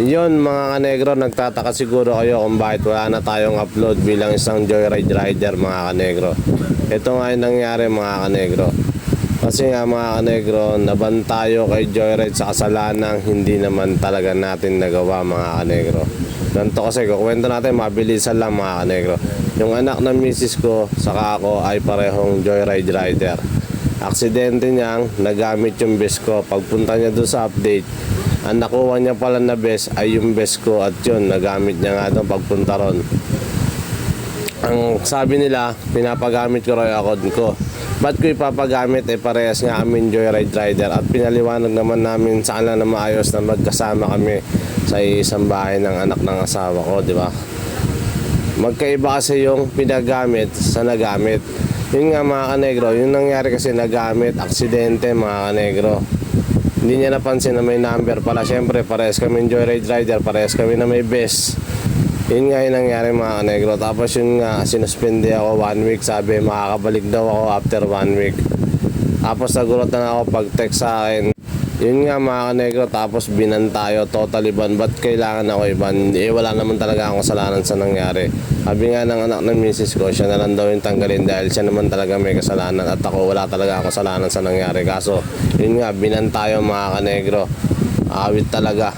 Yun mga kanegro, nagtataka siguro kayo kung bakit wala na tayong upload bilang isang joyride rider mga kanegro. Ito nga yung nangyari mga kanegro. Kasi nga mga kanegro, naban tayo kay joyride sa kasalanang hindi naman talaga natin nagawa mga kanegro. Ganito kasi, kukwento natin, mabilisan lang mga kanegro. Yung anak ng misis ko, saka ako ay parehong joyride rider. Aksidente niyang nagamit yung best ko. Pagpunta niya doon sa update, ang nakuha niya pala na best ay yung best ko at yun, nagamit niya nga doon pagpunta ron. Ang sabi nila, pinapagamit ko raw ako ko. Ba't ko ipapagamit? Eh parehas nga kami joyride rider at pinaliwanag naman namin sa kanila na maayos na magkasama kami sa isang bahay ng anak ng asawa ko, di ba? Magkaiba kasi yung pinagamit sa nagamit. Yun nga mga kanegro, yung nangyari kasi nagamit, aksidente mga kanegro. Hindi niya napansin na may number pala. Siyempre, parehas kami joyride rider, parehas kami na may best. Yun nga yung nangyari mga kanegro. Tapos yun nga, sinuspende ako one week. Sabi, makakabalik daw ako after one week. Tapos nagulat na ako pag text sa akin. Yun nga mga kanegro, tapos binan tayo, totally ban. Ba't kailangan ako iban? Eh, wala naman talaga akong kasalanan sa nangyari. Sabi nga ng anak ng misis ko, siya na lang daw yung tanggalin dahil siya naman talaga may kasalanan at ako wala talaga akong kasalanan sa nangyari. Kaso, yun nga, binan tayo mga kanegro. Awit talaga.